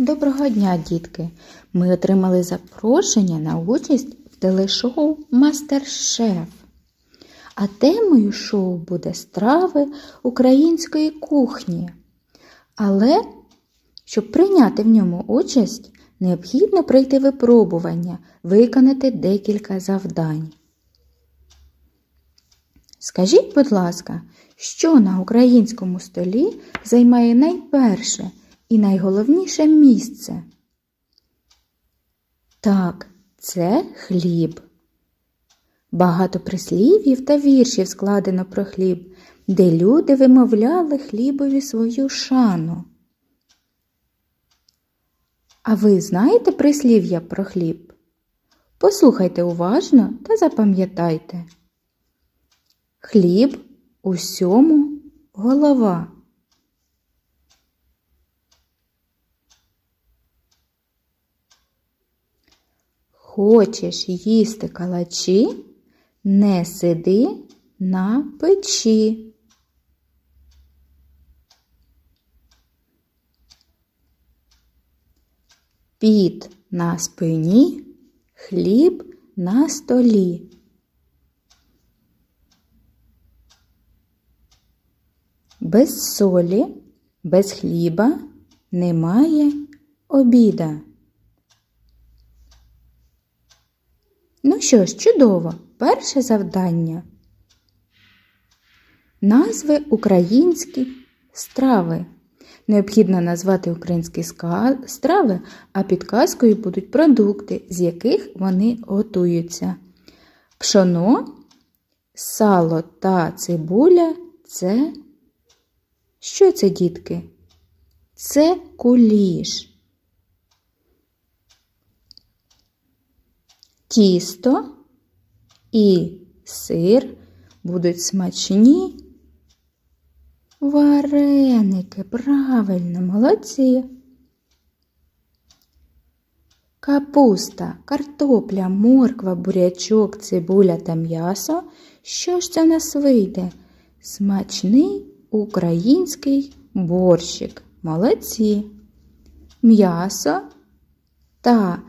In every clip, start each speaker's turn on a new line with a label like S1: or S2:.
S1: Доброго дня, дітки! Ми отримали запрошення на участь в телешоу Мастер-Шеф. А темою шоу буде страви української кухні. Але, щоб прийняти в ньому участь, необхідно пройти випробування, виконати декілька завдань. Скажіть, будь ласка, що на українському столі займає найперше і найголовніше місце? Так, це хліб. Багато прислів'їв та віршів складено про хліб, де люди вимовляли хлібові свою шану. А ви знаєте прислів'я про хліб? Послухайте уважно та запам'ятайте. Хліб усьому голова. Хочеш їсти калачі, не сиди на печі. Піт на спині, хліб на столі. Без солі, без хліба немає обіда. Ну що ж, чудово, перше завдання. Назви українські страви. Необхідно назвати українські страви, а підказкою будуть продукти, з яких вони готуються. Пшоно, сало та цибуля це що це, дітки? Це куліш. Тісто і сир будуть смачні. Вареники, правильно, молодці. Капуста, картопля, морква, бурячок, цибуля та м'ясо. Що ж це в нас вийде? Смачний український борщик. Молодці. М'ясо та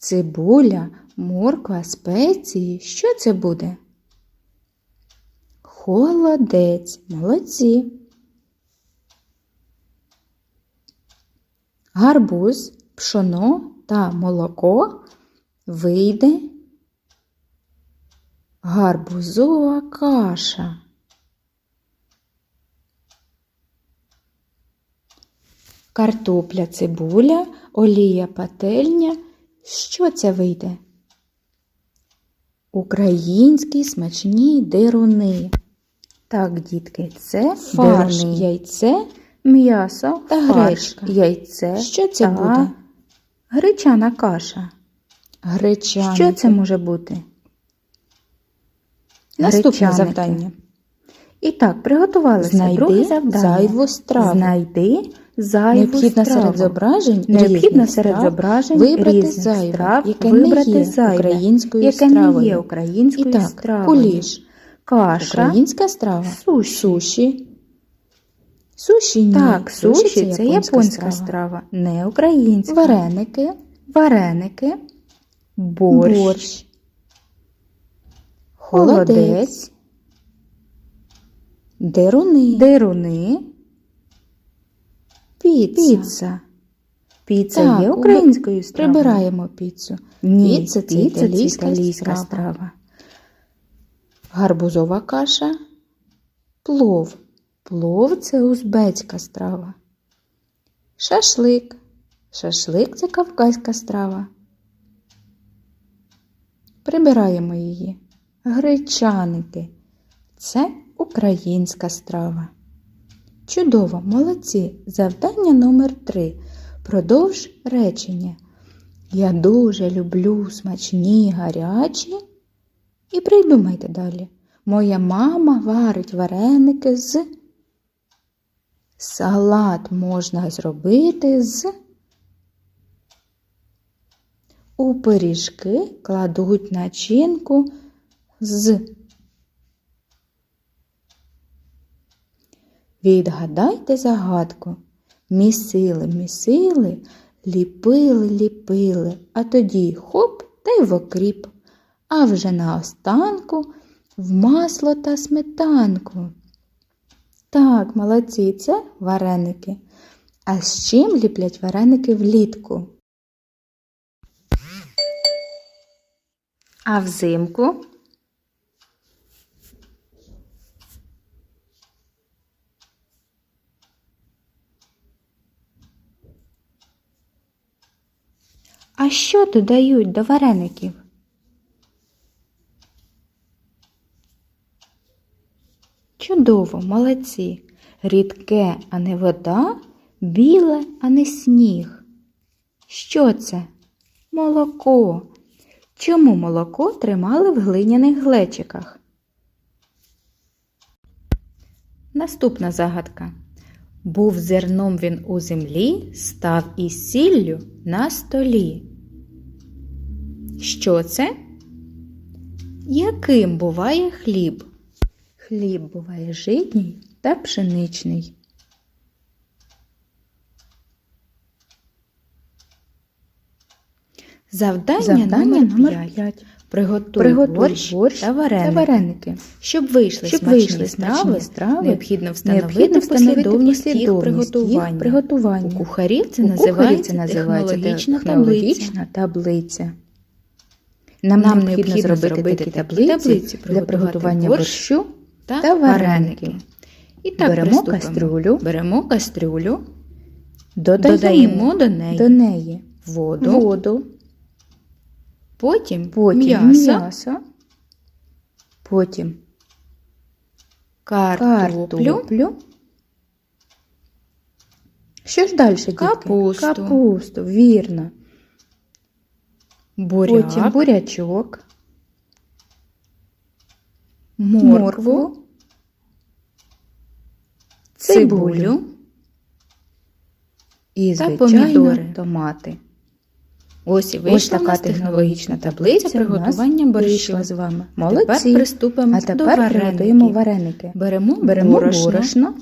S1: цибуля, морква, спеції. Що це буде? Холодець. Молодці. Гарбуз, пшоно та молоко вийде гарбузова каша. Картопля, цибуля, олія, пательня. Що це вийде? Українські смачні дируни. Так, дітки, це фарш,
S2: Дируни.
S1: яйце, м'ясо
S2: Та
S1: фарш,
S2: гречка.
S1: яйце.
S2: Що це
S1: та
S2: буде?
S1: Гречана каша.
S2: Гречаники.
S1: Що це може бути? Наступне
S2: Гречаники.
S1: завдання. І так, приготувалися.
S2: Знайди
S1: Друге завдання.
S2: зайву страву.
S1: Знайди зайву
S2: Необхідно
S1: страву.
S2: серед зображень
S1: Необхідно серед зображень
S2: вибрати
S1: різних
S2: зайве,
S1: страв,
S2: яке не є
S1: зайве,
S2: українською
S1: яке не є українською
S2: І так,
S1: стравою.
S2: куліш.
S1: Каша,
S2: Українська страва.
S1: суші.
S2: Суші. Суші ні.
S1: Так, суші, це японська,
S2: страва.
S1: страва, не українська.
S2: Вареники.
S1: Вареники, борщ,
S2: Борщ.
S1: холодець,
S2: Деруни.
S1: дируни,
S2: Піца.
S1: піца. Піца
S2: Так,
S1: є українською стравою.
S2: Прибираємо піцу.
S1: Ні,
S2: Піца це
S1: піца
S2: італійська
S1: італійська
S2: страва.
S1: страва.
S2: Гарбузова каша.
S1: Плов. Плов це узбецька страва. Шашлик. Шашлик це кавказька страва. Прибираємо її. Гречаники. Це українська страва. Чудово, молодці. Завдання номер 3 Продовж речення. Я дуже люблю смачні гарячі. І придумайте далі. Моя мама варить вареники з салат можна зробити з у пиріжки кладуть начинку з. Відгадайте загадку. Місили, місили, Ліпили, ліпили, а тоді хоп та й в окріп. А вже наостанку в масло та сметанку. Так, молодці, це вареники. А з чим ліплять вареники влітку? А взимку? А що додають до вареників? Чудово, молодці. Рідке, а не вода, біле, а не сніг. Що це? Молоко. Чому молоко тримали в глиняних глечиках? Наступна загадка. Був зерном він у землі, став із сіллю на столі. Що це? Яким буває хліб? Хліб буває житній та пшеничний. Завдання,
S2: Завдання
S1: номер
S2: номер
S1: 5. Приготуй,
S2: Приготуй
S1: борщ,
S2: борщ
S1: та, вареники.
S2: та вареники.
S1: Щоб вийшли
S2: Щоб
S1: смачні
S2: вийшли
S1: страви,
S2: смачні страви,
S1: необхідно встановити,
S2: Необхідно встановити
S1: послідовність їх
S2: послідовність
S1: приготування.
S2: їх приготування.
S1: У кухарів це
S2: У
S1: називається,
S2: це називається
S1: технологічна,
S2: технологічна
S1: таблиця.
S2: таблиця. Нам,
S1: Нам
S2: необхідно
S1: необхідно
S2: зробити
S1: зробити
S2: такі
S1: таблиці
S2: таблиці
S1: для
S2: приготування борщу
S1: та,
S2: та
S1: вареники. І так
S2: Беремо
S1: приступимо.
S2: кастрюлю.
S1: Беремо кастрюлю,
S2: додаємо,
S1: додаємо до неї
S2: до неї
S1: воду,
S2: воду,
S1: потім,
S2: потім
S1: м'ясо,
S2: м'ясо, потім
S1: картоплю,
S2: картоплю. Що ж далі.
S1: Капусту.
S2: Капусту, вірно.
S1: Буряк,
S2: Потім бурячок,
S1: моркву, цибулю,
S2: і,
S1: та
S2: звичайно,
S1: помідори.
S2: томати.
S1: Ось і
S2: Ось така
S1: технологічна таблиця приготування борщу.
S2: з вами.
S1: Тепер
S2: Молодці.
S1: приступимо
S2: а тепер
S1: вареників.
S2: приготуємо вареники.
S1: Беремо,
S2: Беремо
S1: борошно,
S2: борошно.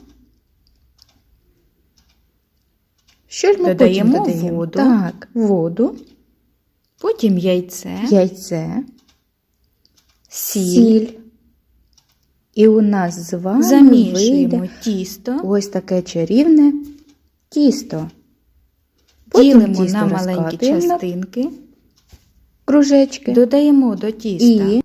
S2: Що ж ми
S1: Додаємо
S2: додаємо?
S1: воду.
S2: Так, воду,
S1: потім яйце,
S2: яйце,
S1: сіль,
S2: сіль. І у нас з вами
S1: замішуємо
S2: вийде
S1: тісто,
S2: ось таке чарівне тісто. Потім
S1: ділимо
S2: тісто
S1: на маленькі частинки,
S2: кружечки
S1: додаємо до тіста,
S2: і,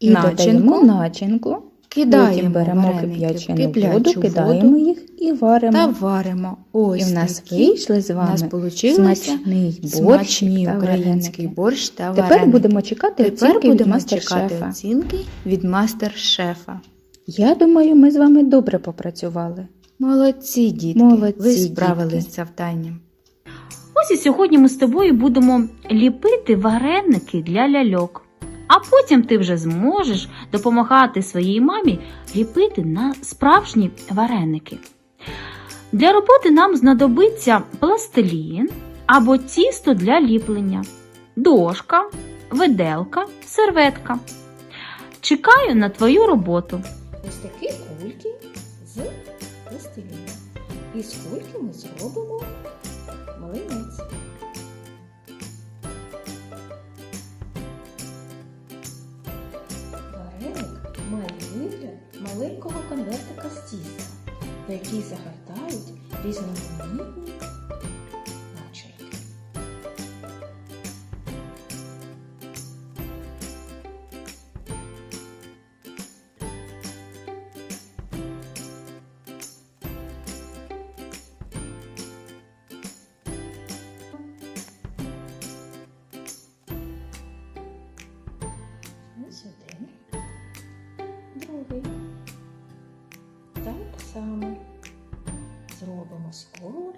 S2: і
S1: начинку.
S2: додаємо начинку.
S1: Кидаємо
S2: Потім беремо
S1: вареники
S2: кип'ячену воду,
S1: воду
S2: кидаємо їх і варимо.
S1: та варимо. Ось
S2: і в нас вийшли з вами смачний борщ та
S1: український борщ та
S2: Тепер будемо чекати
S1: Тепер
S2: оцінки від
S1: будемо чекати оцінки від мастер-шефа.
S2: Я думаю, ми з вами добре попрацювали.
S1: Молодці, дітки,
S2: Молодці,
S1: ви справились
S2: дітки.
S1: з завданням.
S3: Ось і сьогодні ми з тобою будемо ліпити вареники для ляльок. А потім ти вже зможеш допомагати своїй мамі ліпити на справжні вареники. Для роботи нам знадобиться пластилін або тісто для ліплення, дошка, виделка, серветка. Чекаю на твою роботу.
S4: Ось такі кульки з пластиліну. І з кульки ми зробимо малинець. Конвертика на якій загортають різноманітні Само зробимо колу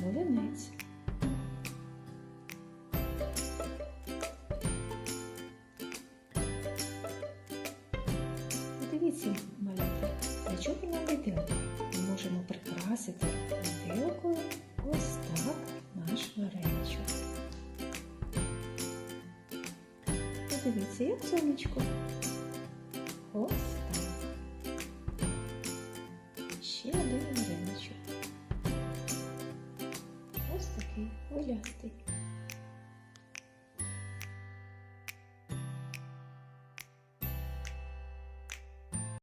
S4: млинець. Дивіться, малята, для чого нам виделка? Ми можемо прикрасити виделкою ось так наш вареничок. Подивіться, як сонечко. Ось